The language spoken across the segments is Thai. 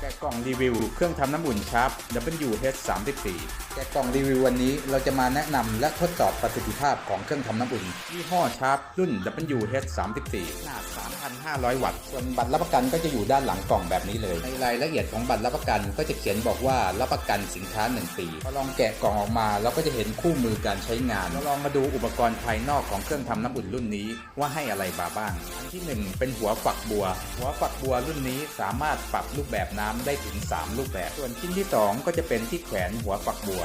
แกะกล่องรีวิวเครื่องทำน้ำอุ่นชาร์ป WH34 แกะกล่องรีวิววันนี้เราจะมาแนะนำและทดสอบประสิทธิภาพของเครื่องทำน้ำอุ่นยี่ห้อชาร์ปรุ่น WH34 ขนาด 3,500 วัตต์ ส่วนบัตรรับประกันก็จะอยู่ด้านหลังกล่องแบบนี้เลย ในรายละเอียดของบัตรรับประกันก็จะเขียนบอกว่ารับประกันสินค้า 1 ปีพอลองแกะกล่องออกมาเราก็จะเห็นคู่มือการใช้งานแล้วลองมาดูอุปกรณ์ภายนอกของเครื่องทำน้ำอุ่นรุ่นนี้ว่าให้อะไรมาบ้าง อันที่หนึ่งเป็นหัวฝักบัว หัวฝักบัวรุ่นนี้สามารถปรับรูปแบบน้ำได้ถึง 3 รูปแบบ ส่วนชิ้นที่ 2 ก็จะเป็นที่แขวนหัวฝักบัว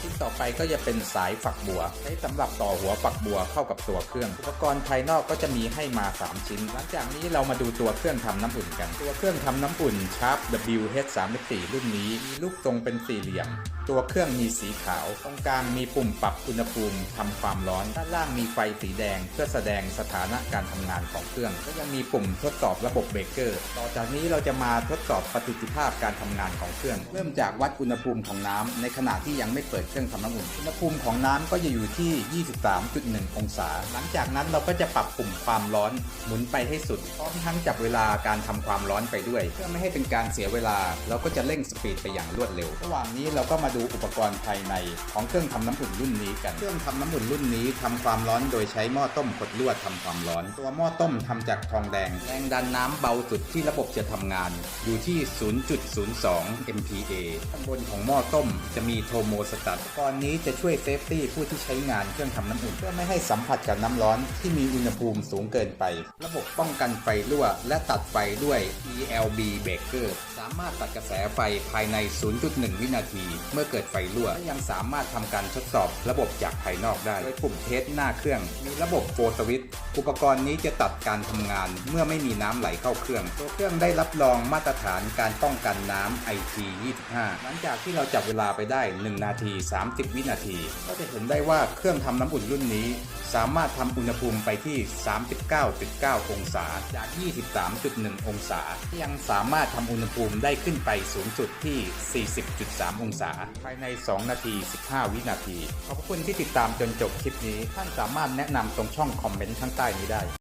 ชิ้นต่อไปก็จะเป็นสายฝักบัว ใช้สำหรับต่อหัวฝักบัวเข้ากับตัวเครื่อง อุปกรณ์ภายนอกก็จะมีให้มา 3 ชิ้น หลังจากนี้เรามาดูตัวเครื่องทำน้ำอุ่นกัน ตัวเครื่องทำน้ำอุ่นชาร์ป WH34 รุ่นนี้มีรูปทรงเป็นสี่เหลี่ยม ตัวเครื่องมีสีขาว ตรงกลางมีปุ่มปรับอุณหภูมิทำความร้อน ด้านล่างมีไฟสีแดง เพื่อแสดงสถานะการทำงานของเครื่อง ก็ยังมีปุ่มทดสอบระบบเบรกเกอร์ ต่อจากนี้เราจะมาทดสอบประสิทธิภาพการทำงานของเครื่อง เริ่มจากวัดอุณหภูมิของน้ำในขณะที่ยังไม่เปิดเครื่องทำน้ำอุ่นอุณหภูมิของน้ำก็จะอยู่ที่ 23.1 องศา หลังจากนั้นเราก็จะปรับปุ่มความร้อนหมุนไปให้สุดพร้อมทั้งจับเวลาการทำความร้อนไปด้วย เพื่อไม่ให้เป็นการเสียเวลา เราก็จะเร่งสปีดไปอย่างรวดเร็ว ระหว่างนี้เราก็มาดูอุปกรณ์ภายในของเครื่องทำน้ำอุ่นรุ่นนี้กัน เครื่องทำน้ำอุ่นรุ่นนี้ทำความร้อนโดยใช้หม้อต้มขดลวดทำความร้อน ตัวหม้อต้มทำจากทองแดง แรงดันน้ำเบาสุดที่ระบบจะทำงาน อยู่ที่ 0.02 MPa ข้างบนของหม้อต้มจะมีโทโมสตัอุปกรณ์นี้จะช่วยเซฟตี้ผู้ที่ใช้งานเครื่องทำน้ำอุ่นเพื่อไม่ให้สัมผัสกับน้ำร้อนที่มีอุณหภูมิสูงเกินไป ระบบป้องกันไฟรั่ว และตัดไฟด้วย ELB Breaker สามารถตัดกระแสไฟภายใน 0.1 วินาที เมื่อเกิดไฟรั่วยังสามารถทำการทดสอบระบบจากภายนอกได้โดยปุ่มเทสหน้าเครื่อง มีระบบโฟสวิต อุปกรณ์นี้จะตัดการทำงานเมื่อไม่มีน้ำไหลเข้าเครื่อง ตัวเครื่องได้รับรองมาตรฐานการป้องกันน้ำ IT25 หลังจากที่เราจับเวลาไปได้ 1 นาที 30 วินาที ก็จะเห็นได้ว่าเครื่องทำน้ำอุ่นรุ่นนี้ สามารถทำอุณหภูมิไปที่ 39.9 องศา จาก 23.1 องศา ยังสามารถทำอุณหภูมิได้ขึ้นไปสูงสุดที่ 40.3 องศา ภายใน 2 นาที 15 วินาที ขอบคุณที่ติดตามจนจบคลิปนี้ ท่านสามารถแนะนำตรงช่องคอมเมนต์ข้างใต้นี้ได้